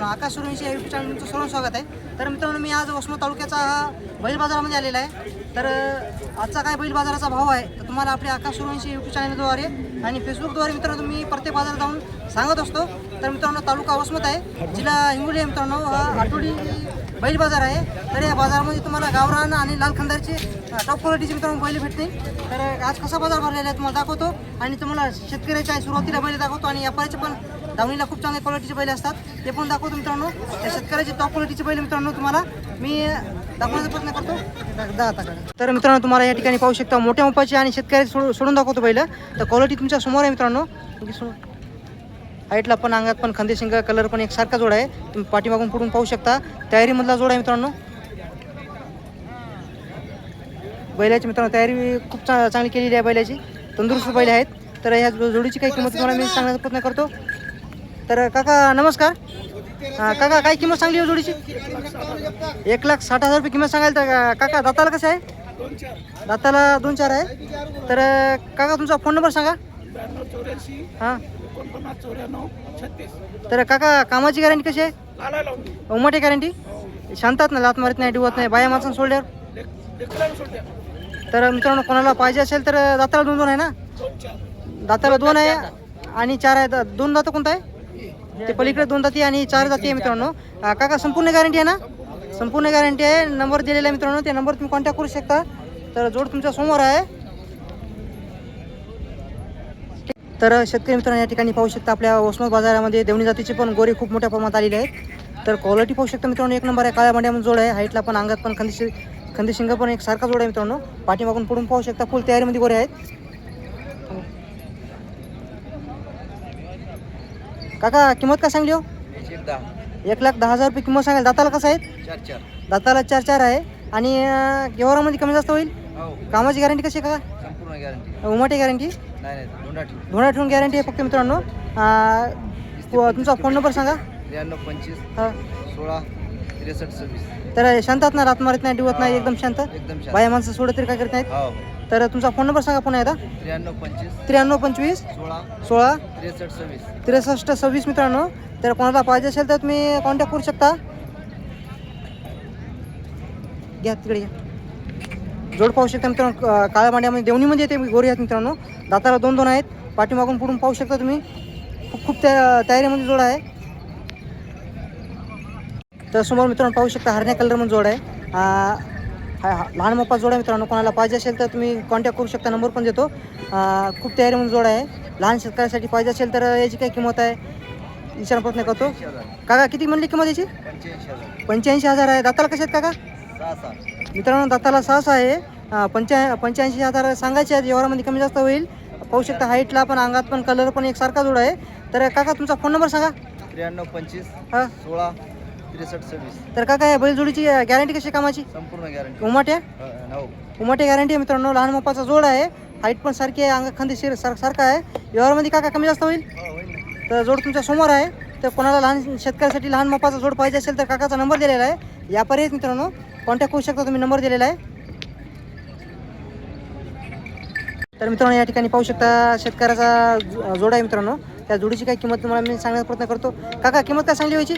मित्रांनो आकाश सुरवंशी या युट्यूब चॅनलचं सर्व स्वागत आहे. तर मित्रांनो मी आज वसमत तालुक्याचा हा बैल बाजारामध्ये आलेला आहे. तर आजचा काय बैल बाजाराचा भाव आहे तर तुम्हाला आपल्या आकाश सुरवंशी युट्यूब चॅनलद्वारे आणि फेसबुकद्वारे मित्रांनो मी प्रत्येक बाजारात जाऊन सांगत असतो. तर मित्रांनो तालुका वसमत आहे. जिल्हा हिंगोली आहे मित्रांनो हा आठवडी बैल बाजार आहे. तर या बाजारामध्ये तुम्हाला गावरान आणि लाल खंदारचे टॉप क्वालिटीचे मित्रांनो बैल भेटते तर आज कसा बाजार भरलेला आहे तुम्हाला दाखवतो. आणि तुम्हाला शेतकऱ्याच्या सुरुवातीला बैल दाखवतो आणि व्यापाऱ्याचे पण दावणीला खूप चांगल्या क्वालिटीचे बैल असतात. ते पण दाखवतो मित्रांनो. त्या शेतकऱ्याचे टॉप क्वालिटीचे बैल मित्रांनो तुम्हाला. मी दाखवण्याचा प्रयत्न करतो. दहा तर मित्रांनो तुम्हाला या ठिकाणी पाहू शकता मोठ्या मोपाचे आणि शेतकऱ्याचे सोड सोडून दाखवतो बैल. तर क्वालिटी तुमच्यासमोर आहे मित्रांनो. हाईटला पण अंगात पण खंदेशिंग कलर पण एक सारखा जोड आहे. तुम्ही पाठीमागून पुढून पाहू शकता. तयारीमधला जोड आहे मित्रांनो. बैलाची मित्रांनो तयारी खूप चा चांगली केलेली आहे बैलाची. तंदुरुस्त बैल आहेत. तर ह्या जो- जोडीची काही किंमत तुम्हाला मी सांगण्याचा प्रयत्न करतो. तर काका नमस्कार. हां काका काय किंमत सांगली हो जोडीची? एक लाख साठ हजार रुपये किंमत सांगाल तर काका दाताला कसं आहे? दाताला दोन चार आहे. तर काका तुमचा फोन नंबर सांगा. हां. तर काका कामाची गॅरंटी कशी आहे? उमटे गॅरंटी शांतात ना लात मारत नाही डिवत नाही बाया माणसानं सोडल्यावर. तर मित्रांनो कोणाला पाहिजे असेल तर दाताला दोन दोन आहे ना? दाताला दोन आहे आणि चार आहे. दोन दाता कोणतं आहे? ते पलीकडे दोन जाती आणि चार जाती आहे मित्रांनो. काका संपूर्ण गॅरंटी आहे ना? संपूर्ण गॅरंटी आहे. नंबर दिलेला आहे मित्रांनो. त्या नंबर तुम्ही कॉन्टॅक्ट करू शकता. तर जोड तुमच्यासमोर आहे. तर शेतकरी मित्रांनो या ठिकाणी पाहू शकता आपल्या वसमत बाजारामध्ये देवणी जातीचे पण गोरे खूप मोठ्या प्रमाणात आलेले आहेत तर क्वालिटी पाहू शकता मित्रांनो एक नंबर आहे काळ्या मांड्यामध्ये जोड आहे. हाईटला पण अंगात पण खंदी खंदीशिंग पण एक सारखा जोड आहे मित्रांनो. पाठीमागून पुढून पाहू शकता फुल तयारीमध्ये गोरे आहेत. काका किंमत काय सांगली हो? एक लाख दहा. हजार रुपये किंमत सांगाल दाताला कसं आहेत? चार चार दाताला चार चार आहे. आणि व्यवहारामध्ये कमी जास्त होईल? हो. कामाची गॅरंटी कशी गॅरंटी. उमाटी गॅरंटी? धोंडा ठेवून. गॅरंटी आहे फक्त मित्रांनो. तुमचा फोन नंबर सांगा. त्र्याण्णव पंचवीस हा. सोळा त्रेसष्ट सव्वीस. तर शांतात ना? रात मारत नाही डिवत नाही एकदम शांत? एकदम बाया माणसं सोडत तरी काय करत नाहीत? हो. तर तुमचा फोन नंबर सांगा पुन्हा एकदा. त्र्याण्णव पंचवीस. त्र्याण्णव पंचवीस. सोळा. सोळा. त्रेसष्ट सव्वीस. त्रेसष्ट सव्वीस मित्रांनो. तर कोणाला पाहिजे असेल तर तुम्ही कॉन्टॅक्ट करू शकता. घ्या तिकडे घ्या. जोड पाहू शकता मित्रांनो काळ्या मांड्यामध्ये देवणीमध्ये येते गोरी आहेत मित्रांनो. दाताला दोन दोन आहेत. पाठीमागून पुढून पाहू शकता तुम्ही. खूप खूप त्या तयारीमध्ये जोड आहे. तर समोर मित्रांनो पाहू शकता हरण्या कलरमध्ये जोड आहे. हा- हा- लहान मोठा जोड आहे मित्रांनो कोणाला पाहिजे असेल तर तुम्ही कॉन्टॅक्ट करू शकता. नंबर पण देतो. खूप तयारीमध्ये जोड आहे. लहान शेतकऱ्यासाठी पाहिजे असेल तर याची काय किंमत आहे. विचार प्रयत्न करतो. काका किती म्हणली किंमत याची? पंच्याऐंशी हजार आहे. दाताला कसे आहेत काका? मित्रांनो दाताला सहा सहा आहे पंच्या पंच्याऐंशी हजार सांगायचे आहेत. व्यवहारामध्ये कमी जास्त होईल. पाहू शकता हाईटला पण अंगात पण कलर पण एक सारखा जोड आहे. तर काका तुमचा फोन नंबर सांगा. त्र्याण्णव पंचवीस हां. सोळा त्रेसष्ट सव्वीस. तर काका या बैलजोडीची गॅरंटी कशी कामाची? संपूर्ण गॅरंटी उमाट्या? हो उमाटे गॅरंटी आहे मित्रांनो लहान मोपाचा जोड आहे. हाईट पण सारखी आहे अंग खांदेशीर सार सारखा आहे. व्यवहारामध्ये काका कमी जास्त होईल? हो. तर जोड तुमच्यासमोर आहे. तर कोणाला लहान शेतकऱ्यासाठी लहान मोपाचा जोड पाहिजे असेल तर काकाचा नंबर दिलेला आहे. व्यापारी आहेत मित्रांनो कॉन्टॅक्ट करू शकता तुम्ही नंबर दिलेला आहे. तर मित्रांनो या ठिकाणी पाहू शकता शेतकऱ्याचा जोड आहे मित्रांनो. त्या जोडीची काय किंमत तुम्हाला मी सांगण्याचा प्रयत्न करतो. काका किंमत काय सांगली व्हायची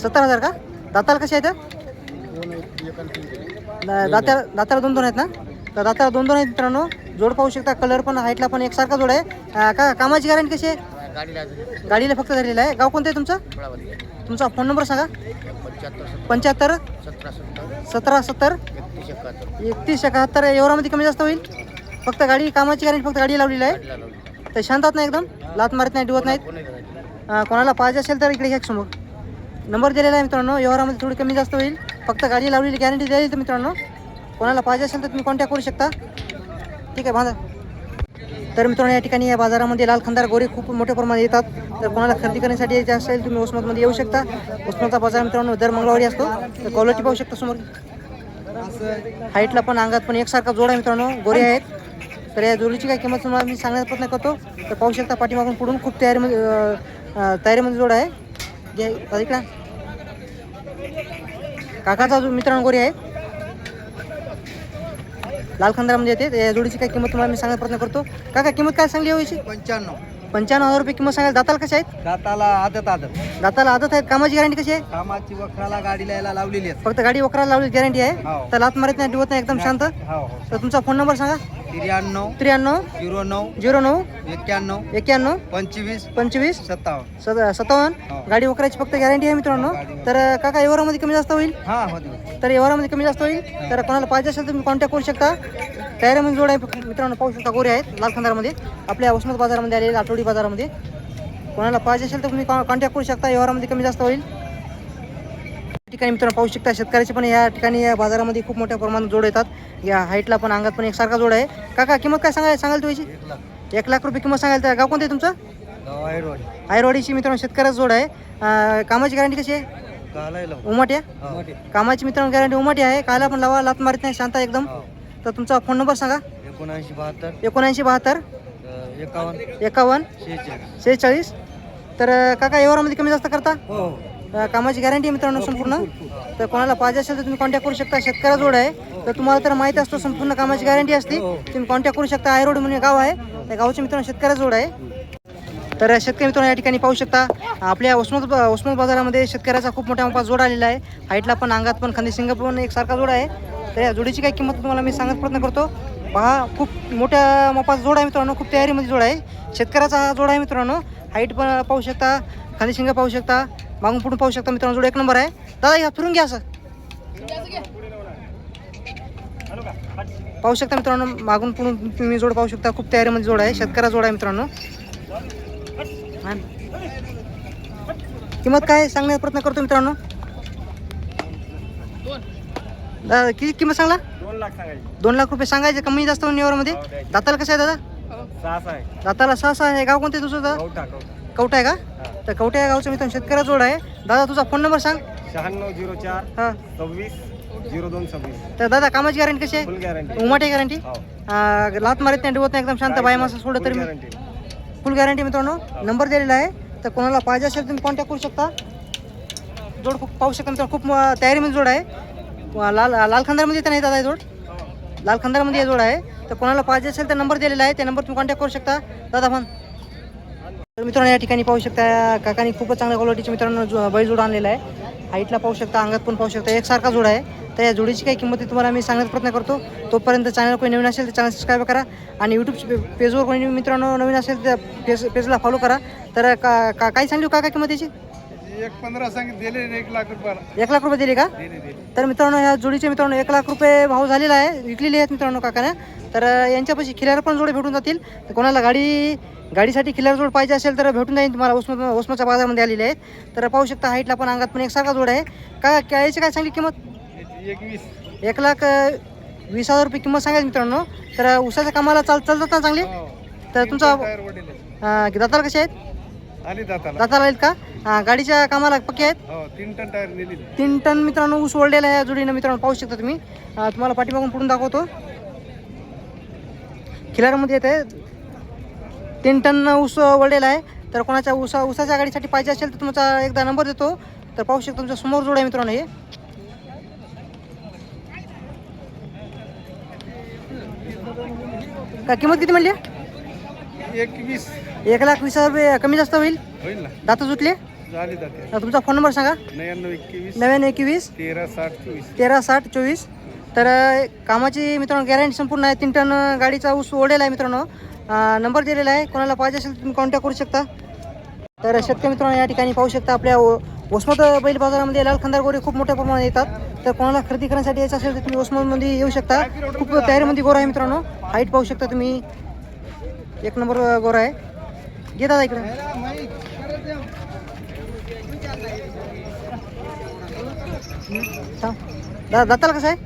सत्तर हजार का? दाताला कशी आहेत? दात्या दाताला दोन दोन आहेत ना? तर दात्याला दोन दोन आहेत मित्रांनो. जोड पाहू शकता कलर पण हाईटला पण एकसारखा जोड आहे. का कामाची गॅरंटी कशी आहे? गाडीला फक्त झालेलं आहे. गाव कोणतं आहे तुमचं? तुमचा फोन नंबर सांगा. पंच्याहत्तर सतरा सत्तर. एकतीस एकाहत्तर. एवढामध्ये कमी जास्त होईल? फक्त गाडी कामाची गॅरंटी फक्त गाडी लावलेली आहे. तर शांतात नाही एकदम? लात मारत नाही डिवत नाहीत? कोणाला पाहिजे असेल तर इकडे घ्या समोर. नंबर दिलेला आहे मित्रांनो व्यवहारामध्ये थोडी कमी जास्त होईल. फक्त गाडी लावलेली गॅरंटी द्यायची तर मित्रांनो कोणाला पाहिजे असेल तर तुम्ही कॉन्टॅक्ट करू शकता. ठीक आहे बांधा. तर मित्रांनो या ठिकाणी या बाजारामध्ये लाल खंदार गोरे खूप मोठ्या प्रमाणात येतात. तर कोणाला खरेदी करण्यासाठी यायचे असेल तुम्ही उस्मातमध्ये येऊ शकता. उस्मतचा बाजार मित्रांनो दर मंगळवारी असतो. तर क्वालिटी पाहू शकता समोर. हाईटला पण अंगात पण एकसारखा जोड आहे मित्रांनो गोरे आहेत. तर या जोडीची काय किंमत तुम्हाला मी सांगण्याचा प्रयत्न करतो. तर पाहू शकता पाठीमागून पुढून खूप तयारीमध्ये तयारीमध्ये जोड आहे. जे इकडं काकाचा जो मित्रांनो गोरी आहे लाल खंदारामध्ये येते. या जोडीची काय किंमत तुम्हाला मी सांगायचा प्रयत्न करतो. काका किंमत काय सांगली होईची पंच्याण्णव. पंच्याण्णव हजार रुपये किंमत सांगायला दाताला कशा आहेत? दाताला आदत आदत. दाताला आदत आहेत? कामाची गॅरंटी कशी आहे? कामाची वखराला गाडीला यायला लावलेली आहे. फक्त गाडी वकराला लावली गॅरंटी आहे? हो. तर लात मारत नाही दिवत नाही एकदम शांत? हो हो. तर तुमचा फोन नंबर सांगा. त्र्याण्णव त्र्याण्णव झिरो नऊ झिरो नऊ एक्क्याण्णव एक्क्याण्णव पंचवीस पंचवीस सत्तावन्न. सत- सत्तावन्न. गाडी वकराची फक्त गॅरंटी आहे मित्रांनो. तर काका व्यवहारामध्ये कमी जास्त होईल? हा होते तर व्यवहारामध्ये कमी जास्त होईल? तर कोणाला पाहिजे असेल तुम्ही कॉन्टॅक्ट करू शकता. तयारीमध्ये जोड आहे. मित्रांनो पाहू शकता गोरे आहेत लाल खंदारामध्ये. आपल्या उस्मत बाजारामध्ये आलेले आठवडी बाजारामध्ये. कोणाला पाहिजे असेल तर तुम्ही कॉन्टॅक्ट करू शकता. व्यवहारामध्ये कमी जास्त होईल. या ठिकाणी मित्रांनो पाहू शकता शेतकऱ्याचे पण या ठिकाणी या बाजारामध्ये खूप मोठ्या प्रमाणात जोड येतात. या हाईटला पण अंगात पण एकसारखा जोड आहे. काका किंमत काय सांगाय सांगाल तुझी एक लाख. एक रुपये किंमत सांगाल तर. गाव कोणतं आहे तुमचं? रोड आयरवाडीची मित्रांनो शेतकऱ्याचा जोड आहे. कामाची गॅरंटी कशी आहे? उमाट्या कामाची मित्रांनो गॅरंटी उमाटी आहे. कायला पण लावा लात मारत नाही शांत आहे एकदम. तर तुमचा फोन नंबर सांगा. एकोणऐंशी बहात्तर. एकोणऐंशी बहात्तर. एकावन्न. एकावन्न. शेहेचाळीस. शेहेचाळीस. तर काका व्यवहारामध्ये कमी जास्त करता? हो अं, कामाची गॅरंटी आहे मित्रांनो संपूर्ण? तर कोणाला पाहिजे असेल तर तुम्ही कॉन्टॅक्ट करू शकता. शेतकऱ्या जोड आहे. तर तुम्हाला तर माहिती असतो संपूर्ण कामाची गॅरंटी असते. तुम्ही कॉन्टॅक्ट करू शकता. आयरोड म्हणून एक गाव आहे. त्या गावचे मित्रांनो शेतकऱ्या जोड आहे. तर शेतकरी मित्रांनो या ठिकाणी पाहू शकता. आपल्या उस्मत उस्मत बाजारामध्ये शेतकऱ्याचा खूप मोठ्या मोठा जोड आलेला आहे. हाईटला पण अंगात पण खांदी सिंग पण एकसारखा जोड आहे. तर या जोडीची काय किंमत तुम्हाला मी सांगत प्रयत्न करतो. पहा खूप मोठ्या मापाचा जोड आहे मित्रांनो खूप तयारीमध्ये जोड आहे. शेतकऱ्याचा हा जोड आहे मित्रांनो. हाईट पण पाहू शकता खाली शिंगा पाहू शकता मागून पुढून पाहू शकता मित्रांनो जोड एक नंबर आहे. दादा या फिरून घ्या असं. पाहू शकता मित्रांनो मागून पुढून तुम्ही जोड पाहू शकता खूप तयारीमध्ये जोड आहे शेतकऱ्या जोड आहे मित्रांनो. किंमत काय सांगण्याचा प्रयत्न करतो मित्रांनो? दादा किती किंमत सांगला? दोन लाख सांगायचे. दोन लाख रुपये सांगायचे कमी जास्त निवारामध्ये दाताला कसं आहे दादा? सहा आहे. दाताला सहा सहा आहे. गाव कोणते तुझं दादा? कवठा कवठा. आहे का? तर कवटा या गावचं मित्रांनो शेतकऱ्या जोड आहे. दादा तुझा फोन नंबर सांग. शहाण्णव झिरो चार हां. सव्वीस झिरो दोन सव्वीस. तर दादा कामाची गॅरंटी कशी आहे? गॅरंटी उमाटे गॅरंटी हो. लात मारत नाही डुवत नाही एकदम शांत बाय मासा सोडत तरी गॅरंटी फुल गॅरंटी मित्रांनो. नंबर दिलेला आहे. तर कोणाला पाहिजे असेल तुम्ही कॉन्टॅक्ट करू शकता. जोड खूप पाहू शकता. मित्रांनो खूप अं, तयारीमध्ये जोड आहे. लाल लाल खांदारमध्ये येतं नाही दादा जोड. लाल खांदारमध्ये हे जोड आहे. तर कोणाला पाहिजे असेल तर नंबर दिलेला आहे. त्या नंबर तुम्ही कॉन्टॅक्ट करू शकता. दादा पण. तर मित्रांनो या ठिकाणी पाहू शकता या काकांनी खूपच चांगल्या क्वालिटीचे मित्रांनो जो बैल जोड आणलेला आहे. हाईटला पाहू शकता अंगात पण पाहू शकता. एकसारखा जोड आहे. तर या जोडीची काही किंमत तुम्हाला मी सांगण्याचा प्रयत्न करतो. तोपर्यंत चॅनल कोणी नवीन असेल तर चॅनल सबस्क्राईब करा. आणि यूट्यूब पेजवर कोणी मित्रांनो नवीन असेल तर पेज पेजला फॉलो करा. तर का का- काय सांगली हो, काका किंमत याची एक पंधरा सांगित दिले एक लाख रुपयाला. एक लाख रुपये दिले का? दिले दिले. तर मित्रांनो ह्या जोडीचे मित्रांनो एक लाख रुपये भाव झालेला आहे. विकलेले आहेत मित्रांनो काकाने. तर यांच्यापाशी खिलार पण जोडे भेटून जातील. तर कोणाला गाडी गाडीसाठी खिलार जोड पाहिजे असेल तर भेटून जाईल. तुम्हाला उस्मत उस्माच्या बाजारामध्ये आलेले आहेत. तर पाहू शकता हाईटला पण अंगात पण एकसारखा जोड आहे. का काय याची काय सांगली किंमत? एक वीस एक लाख वीस हजार रुपये किंमत सांगायची मित्रांनो. तर उसाच्या कामाला चाल चालतात ना चांगले? तर तुमचा दाताला कसे आहेत? दाताला. आहेत का? गाडीच्या कामाला पक्के आहेत? हो तीन टन टायर तीन टन मित्रांनो ऊस ओढलेला आहे या जोडीनं मित्रांनो पाहू शकता तुम्ही. अं, तुम्हाला पाठीमागून पुढून दाखवतो. खिलारमध्ये येत. आहे तीन टन ऊस ओढलेला आहे. तर कोणाच्या ऊसा ऊसाच्या गाडीसाठी पाहिजे असेल तर तुमचा एकदा नंबर देतो. तर पाहू शकता तुमच्यासमोर जोड आहे मित्रांनो हे. का किंमत किती म्हणली? एक वीस. एक लाख वीस हजार रुपये कमी जास्त होईल? होईल ना. दाता सुटले झाली अं, तुमचा फोन नंबर सांगा. नव्याण्णव एकवीस नव्याण्णव एकवीस तेरा साठ चोवीस. तेरा साठ चोवीस. तर अ, कामाची मित्रांनो गॅरंटी संपूर्ण आहे. तीन टन अ, गाडीचा ऊस ओढलेला आहे मित्रांनो. अ, नंबर दिलेला आहे. कोणाला पाहिजे असेल तर तुम्ही कॉन्टॅक्ट करू शकता. तर शेतकरी मित्रांनो या ठिकाणी पाहू शकता आपल्या ओ- वसमत बैल बाजारामध्ये लाल खंदार गोरे खूप मोठ्या प्रमाणात येतात. तर कोणाला खरेदी करण्यासाठी यायचं असेल तर तुम्ही वसमतमध्ये येऊ शकता. खूप तयारीमध्ये गोरा आहे मित्रांनो. हाईट पाहू शकता तुम्ही. एक नंबर अ, गोरा आहे. घे दादा इकडे. थांब. दा दाताला कसं आहे?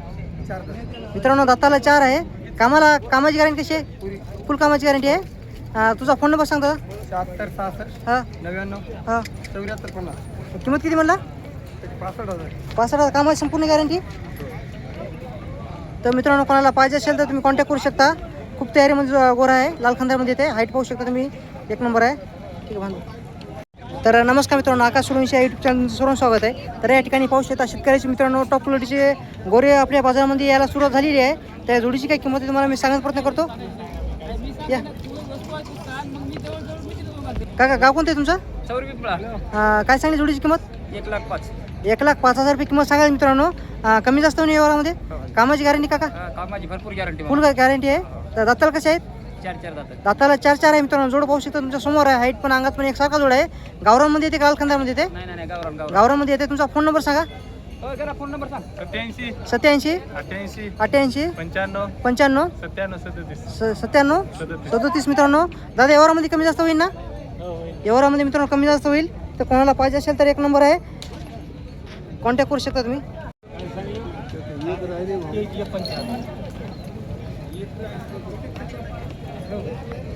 मित्रांनो दाताला चार आहे. कामाला कामाची गॅरंटी कशी आहे? फुल कामाची गॅरंटी आहे. तुझा फोन नंबर सांग दादा. शहात्तर सहासष्ट हां. नव्याण्णव हां. चौऱ्याहत्तर पन्नास. किंमत किती म्हणला? पासष्ट हजार. पासष्ट हजार. कामाची संपूर्ण गॅरंटी तर मित्रांनो कोणाला पाहिजे असेल तर तुम्ही कॉन्टॅक्ट करू शकता. खूप तयारीमध्ये जो गोरा आहे. लाल खंदारमध्ये येते. हाईट पाहू शकता तुम्ही. एक नंबर आहे. ठीक आहे बांधू. तर नमस्कार मित्रांनो आकाश सोडूनशी यूट्यूब चॅनलचं सर्व स्वागत आहे. तर या ठिकाणी पाहू शकता शेतकऱ्याचे मित्रांनो टॉप क्वालिटीचे गोरे आपल्या बाजारामध्ये यायला सुरुवात झालेली आहे. त्या जोडीची काय किंमत आहे तुम्हाला मी सांगण्याचा प्रयत्न करतो. या. काका गाव कोणतं आहे तुमचं? काय सांगली जोडीची किंमत? एक लाख पाच. एक लाख पाच हजार रुपये किंमत सांगायला मित्रांनो. कमी जास्त होणे व्यवहारामध्ये? कामाची गॅरंटी काका? कामाची भरपूर गॅरंटी फुल गॅरंटी आहे. तर दाताला कसे आहेत? चार चार जातात दाताला चार चार आहे मित्रांनो जोड पाहू शकता तुमच्यासमोर आहे हाईट पण अंगात पण एकसारखा जोड आहे गावरांमध्ये येते गालखंदामध्ये येते नाही नाही नाही गावरान गावरान गावरामध्ये येते तुमचा फोन नंबर सांगा हो जरा फोन नंबर सांग सत्याऐंशी सत्याऐंशी अठ्ठ्याऐंशी अठ्ठ्याऐंशी पंच्याण्णव पंच्याण्णव सत्त्याण्णव सदतीस स सत्त्याण्णव सदतीस सदोतीस मित्रांनो दादा व्यवहारामध्ये कमी जास्त होईल ना व्यवहारामध्ये मित्रांनो कमी जास्त होईल तर कोणाला पाहिजे असेल तर एक नंबर आहे कॉन्टॅक्ट करू शकता तुम्ही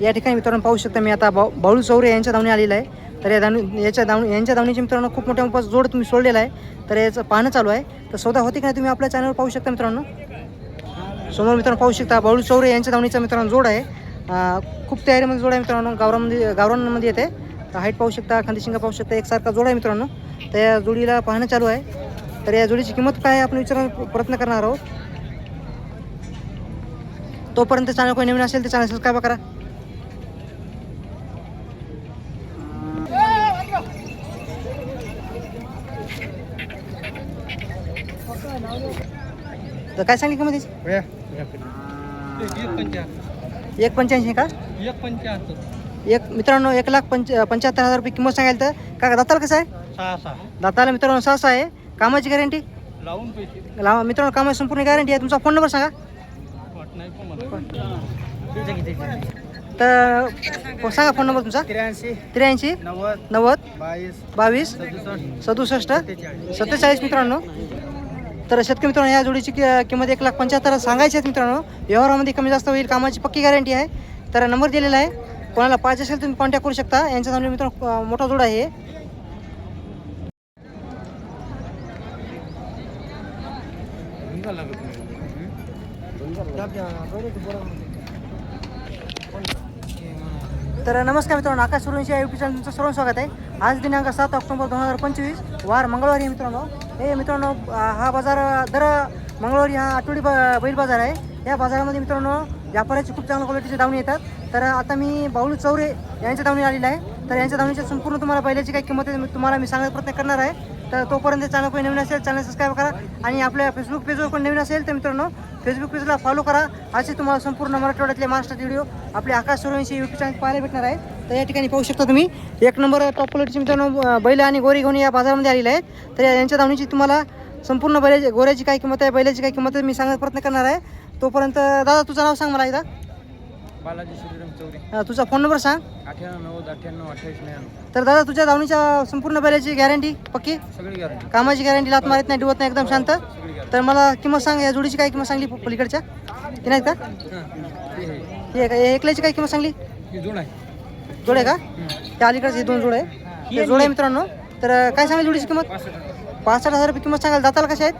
या ठिकाणी मित्रांनो पाहू शकता मी आता बाऊ बाळू चौरे यांच्या धावणी आलेला आहे. तर या धावणी याच्या धावणी यांच्या धावणीचे मित्रांनो खूप मोठ्या मोठा जोड तुम्ही सोडलेला आहे. तर याचं पाहणं चालू आहे. तर सौदा होते की नाही तुम्ही आपल्या चॅनलवर पाहू शकता मित्रांनो? समोर मित्रांनो पाहू शकता बाळू चौरे यांच्या धावणीचा मित्रांनो जोड आहे. खूप तयारीमध्ये जोड आहे मित्रांनो. गावरामध्ये गावरांमध्ये येते. तर हाईट पाहू शकता खांदेशिंगा पाहू शकता एकसारखा जोड आहे मित्रांनो. तर या जोडीला पाहणं चालू आहे. तर या जोडीची किंमत काय आहे आपण विचार प्रयत्न करणार आहोत. तोपर्यंत चॅनल कोणी नवीन असेल तर चॅनल सबस्क्राईब करा. तर काय सांगली किंमत याची? एक पंच्याऐंशी का? एक पंच्याहत्तर एक मित्रांनो एक लाख पंच पंच्याहत्तर हजार रुपये किंमत सांगायला तर. का दाताला कसं आहे? सहा सहा दाताला मित्रांनो सहा सहा आहे. कामाची गॅरंटी लावून पैसे. लावा मित्रांनो कामाची संपूर्ण गॅरंटी आहे. तुमचा फोन नंबर सांगा. तर सांगा फोन नंबर तुमचा. त्र्याऐंशी. त्र्याऐंशी. नव्वद. नव्वद. बावीस. बावीस. सदुसष्ट. सत्तेचाळीस. मित्रांनो. तर शेतकरी मित्रांनो या जोडीची किंमत एक लाख पंच्याहत्तर सांगायची आहेत मित्रांनो. व्यवहारामध्ये कमी जास्त होईल कामाची पक्की गॅरंटी आहे. तर नंबर दिलेला आहे. कोणाला पाहिजे असेल तुम्ही कॉन्टॅक्ट करू शकता. यांच्या सामने मित्रांनो मोठा जोड आहे हे. तर नमस्कार मित्रांनो आकाश सुरवंशी या यूट्यूब चॅनल तुमचं सर्व स्वागत आहे. आज दिनांक सात ऑक्टोबर दोन हजार पंचवीस वार मंगळवारी आहे मित्रांनो. हे मित्रांनो हा बाजार दर मंगळवारी हा आठवडी ब- बैल बाजार आहे. या बाजारामध्ये मित्रांनो व्यापाराची खूप चांगल्या क्वालिटीचे दावणी येतात. तर आता मी बाऊल चौरे यांच्या दावणी आलेला आहे. तर यांच्या दावणीच्या संपूर्ण तुम्हाला बैलाची काय किंमत आहे मी- तुम्हाला मी सांगण्याचा प्रयत्न करणार आहे. तर तोपर्यंत चॅनल कोणी नवीन असेल चॅनल सबस्क्राईब करा आणि आपल्या फेसबुक पेजवर कोणी नवीन असेल तर मित्रांनो फेसबुक पेजला फॉलो करा. असे तुम्हाला संपूर्ण मराठवाड्यातले महाराष्ट्रात व्हिडिओ आपले आकाश सुरवंशी यूट्यूब चॅनल पाहायला भेटणार आहे. तर या ठिकाणी पाहू शकता तुम्ही एक नंबर टॉप क्वालिटीचे मित्रांनो बैल आणि गोरी घेऊन या बाजारामध्ये आलेले आहेत. तर या- यांच्या धावणीची तुम्हाला संपूर्ण बैलाची गोऱ्याची काय किंमत आहे बैलाची काय किंमत आहे मी सांगण्याचा प्रयत्न करणार आहे. तोपर्यंत दादा तुझं नाव सांग मला एकदा. बालाजी श्रीराम चौरे अं, तुझा फोन नंबर सांग. अठ्ठ्याण्णव नव्वद अठ्ठ्याण्णव अठ्ठावीस नव्याण्णव. तर दादा तुझ्या धावणीच्या संपूर्ण बैलाची गॅरंटी पक्की? सगळी गॅरंटी कामाची गॅरंटी लात मारत नाही डिवत नाही एकदम शांत. सगळी गॅरंटी तर मला किंमत सांग या जोडीची काय किंमत सांगली प- पलीकडच्या? ते नाहीत का? हे का हे एकल्याची काय किंमत सांगली? ही आहे. जोड आहे का? त्या अलीकडचे हे दोन जोड आहे. हे. जोड आहे मित्रांनो. तर अं, काय सांगली जोडीची किंमत? पासष्ट पासष्ट हजार रुपये किंमत सांगाल. दाताला कशा आहेत?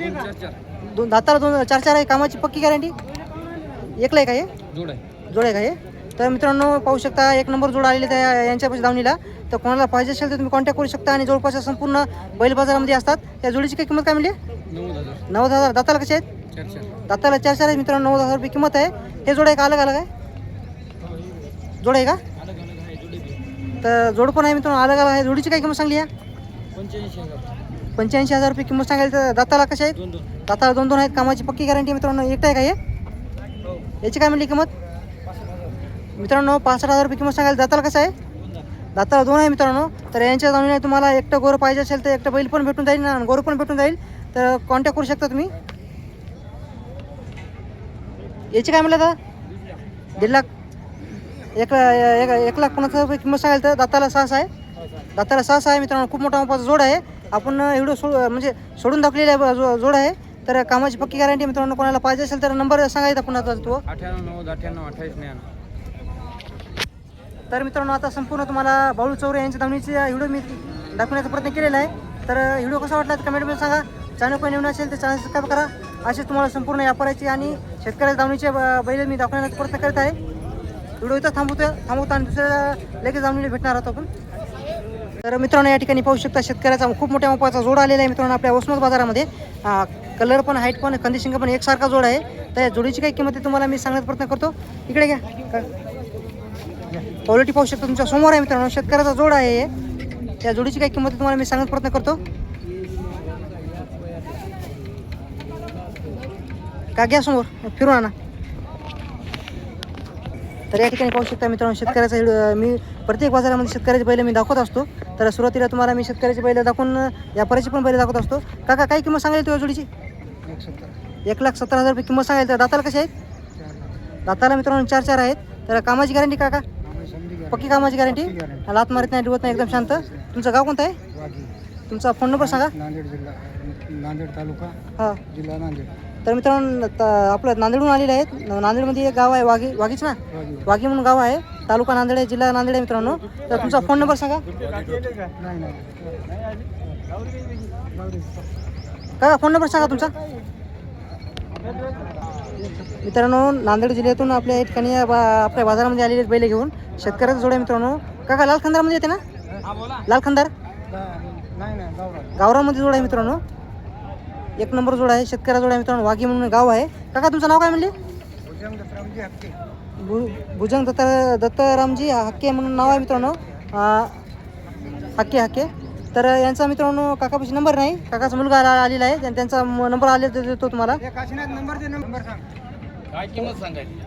दोन चार चार. दोन दाताला दोन चार चार आहे. कामाची पक्की गॅरंटी एकलं आहे का हे? जोड आहे. जोड आहे का हे? तर मित्रांनो पाहू शकता एक नंबर जोड आलेले त्या यांच्यापाशी धावणीला तर कोणाला पाहिजे असेल तर तुम्ही कॉन्टॅक्ट करू शकता आणि जवळपास संपूर्ण बैल बाजारामध्ये असतात. त्या जोडीची काय किंमत काय म्हणली? नव्वद हजार. दाताला कसे आहेत? दाताला चार चार आहे मित्रांनो नव्वद हजार रुपये किंमत आहे. हे जोड आहे का अलग अलग आहे? जोड आहे का. तर जोड पण आहे मित्रांनो अलग अलग आहे. जोडीची काय किंमत सांगली आहे पंच्याऐंशी हजार रुपये किंमत सांगायला तर दाताला कसे आहेत? दाताला दोन दोन आहेत. कामाची पक्की गॅरंटी मित्रांनो एकटा आहे का हे? याची काय म्हणली किंमत? मित्रांनो पासष्ट हजार रुपये किंमत सांगायला दाताला कसं आहे? दाताला दोन आहे मित्रांनो. तर यांच्या जाऊन तुम्हाला एकटं गोरं पाहिजे असेल तर एकटं बैल पण भेटून जाईल आणि गोरं पण भेटून जाईल. तर कॉन्टॅक्ट करू शकता तुम्ही. याची काय म्हटलं तर दीड लाख. एक एक एक लाख पन्नास हजार रुपये किंमत सांगायला तर दाताला सहास आहे. दाताला सहास आहे मित्रांनो. खूप मोठा मोठा जोड आहे. आपण एवढं सोड म्हणजे सोडून दाखलेला आहे जो- जोड आहे. तर कामाची पक्की गॅरंटी मित्रांनो कोणाला पाहिजे असेल तर नंबर सांगायचा पुन्हा तो. अठ्ठ्याण्णव नव्वद अठ्ठ्याण्णव अठ्ठावीस तर मित्रांनो आता संपूर्ण तुम्हाला बाळू चौरे यांच्या धावणीचा व्हिडिओ मी दाखवण्याचा प्रयत्न केलेला आहे. तर व्हिडिओ कसा वाटला तर कमेंटमध्ये सांगा. चॅनल कोणी नवीन असेल तर चॅनल सबस्क्राईब करा. असे तुम्हाला संपूर्ण व्यापाराची आणि शेतकऱ्याच्या धावणीचे ब- बैल मी दाखवण्याचा प्रयत्न करत आहे. व्हिडिओ इथं थांबवतो थांबवतो आणि दुसऱ्या लगेच धावणीला भेटणार आहोत आपण. तर मित्रांनो या ठिकाणी पाहू शकता शेतकऱ्याचा खूप मोठ्या मोपाचा जोड आलेला आहे मित्रांनो आपल्या वसमत बाजारामध्ये. कलर पण हाईट पण कंडिशन पण एकसारखा जोड आहे. तर या जोडीची काही किंमत आहे तुम्हाला मी सांगण्याचा प्रयत्न करतो. इकडे घ्या. क्वालिटी पाहू शकता तुमच्यासमोर आहे मित्रांनो. शेतकऱ्याचा जोड आहे त्या जोडीची काही किंमत तुम्हाला मी सांगत प्रयत्न करतो. का घ्या समोर? फिरून आणा. तर या ठिकाणी पाहू शकता मित्रांनो शेतकऱ्याचा मी प्रत्येक बाजारामध्ये शेतकऱ्याचे बैल मी दाखवत असतो. तर सुरुवातीला तुम्हाला मी शेतकऱ्याचे बैल दाखवून व्यापाऱ्याची पण बैल दाखवत असतो. काका काय किंमत सांगायला तुझ्या जोडीची? एक लाख सत्तर हजार रुपये किंमत सांगायला तर दाताला कसे आहेत? दाताला मित्रांनो चार चार आहेत. तर कामाची गॅरंटी काका? पक्की कामाची गॅरंटी लात मारत नाही डुबत नाही एकदम शांत? तुमचं गाव कोणतं आहे? तुमचा फोन नंबर सांगा. नांदेड जिल्हा नांदेड तालुका हां. जिल्हा नांदेड. तर मित्रांनो त- आपलं नांदेडहून आलेले आहेत. नांदेडमध्ये एक गाव आहे वाघी वाघीच ना? वाघी म्हणून गाव आहे. तालुका नांदेड आहे जिल्हा नांदेड आहे मित्रांनो. तर तुमचा फोन नंबर सांगा. काका फोन नंबर सांगा तुमचा. मित्रांनो नांदेड जिल्ह्यातून आपल्या या ठिकाणी बा आपल्या बाजारामध्ये आलेले बैल घेऊन. शेतकऱ्याचा जोड आहे मित्रांनो. काका लाल खंदारमध्ये येते ना? लाल खंदार? गावरामध्ये जोड आहे मित्रांनो. एक नंबर जोड आहे शेतकऱ्या जोड आहे मित्रांनो. वाघी म्हणून गाव आहे. काका तुमचं नाव काय म्हणले? भुजंग दत्ता भु भुजंग दत्त दत्तरामजी हक्के म्हणून नाव आहे मित्रांनो. हक्के हक्के तर यांचा मित्रांनो काकापाशी नंबर नाही. काकाचा मुलगा आला आलेला आहे. त्यां- त्यांचा म- नंबर आले तर देतो तुम्हाला. काशीनाथ नंबर दे नंबर सांग. काय किंमत सांगायची?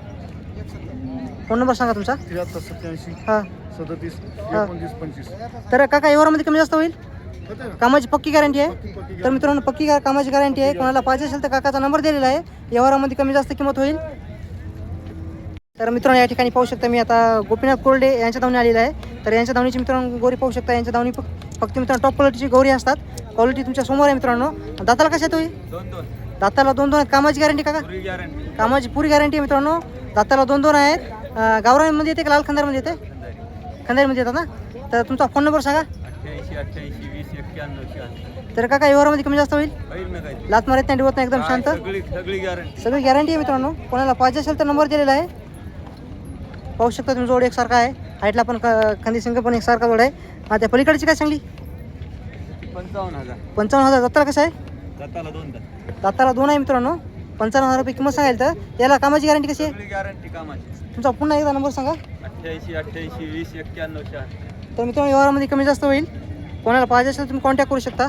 फोन नंबर सांगा तुमचा. त्र्याहत्तर सत्याऐंशी हां. सदतीस हा. एकोणतीस पंचवीस. तर काका व्यवहारामध्ये कमी जास्त होईल? कामाची पक्की गॅरंटी आहे? तर मित्रांनो पक्की गा- कामाची गॅरंटी आहे. कोणाला पाहिजे असेल तर काकाचा नंबर दिलेला आहे. व्यवहारामध्ये कमी जास्त किंमत होईल? तर मित्रांनो या ठिकाणी पाहू शकता मी आता गोपीनाथ कोरडे यांच्या धावणी आलेला आहे. तर यांच्या धावणीची मित्रांनो गोरी पाहू शकता. यांच्या धावणी फक्त फक्त मित्रांनो टॉप क्वालिटीची गौरी असतात. क्वालिटी तुमच्यासमोर आहे मित्रांनो. दाताला कशा दोन दाताला दोन दोन आहेत. कामाची गॅरंटी काका? कामाची पुरी गॅरंटी आहे मित्रांनो. दाताला दोन दोन आहेत गावरामध्ये येते का लाल खंदारमध्ये येते? खंदारीमध्ये येतात ना? तर तुमचा फोन नंबर सांगा. तर काका व्यवहारामध्ये कमी जास्त होईल? लात मारत नाही डिवत नाही एकदम शांत? सगळी सगळी गॅरंटी सगळी गॅरंटी आहे मित्रांनो. कोणाला पाहिजे असेल तर नंबर दिलेला आहे. पाहू शकता तुम्ही जोड एकसारखा आहे. हाईटला पण क- खांदी सिंग पण एकसारखा जोड आहे. हा त्या पलीकडची काय सांगली? पंचावन्न हजार. पंचावन्न हजार. दत्ताला कसं आहे? दाताला दोन दात दाताला दोन आहे मित्रांनो. पंचावन्न हजार रुपये किंमत सांगायला तर याला कामाची गॅरंटी कशी आहे? गॅरंटी कामाची. तुमचा पुन्हा एकदा नंबर सांगा. अठ्ठ्याऐंशी अठ्ठ्याऐंशी वीस एक्क्याण्णव शहाण्णव. तर मित्रांनो व्यवहारामध्ये कमी जास्त होईल. कोणाला पाहिजे असेल तर तुम्ही कॉन्टॅक्ट करू शकता.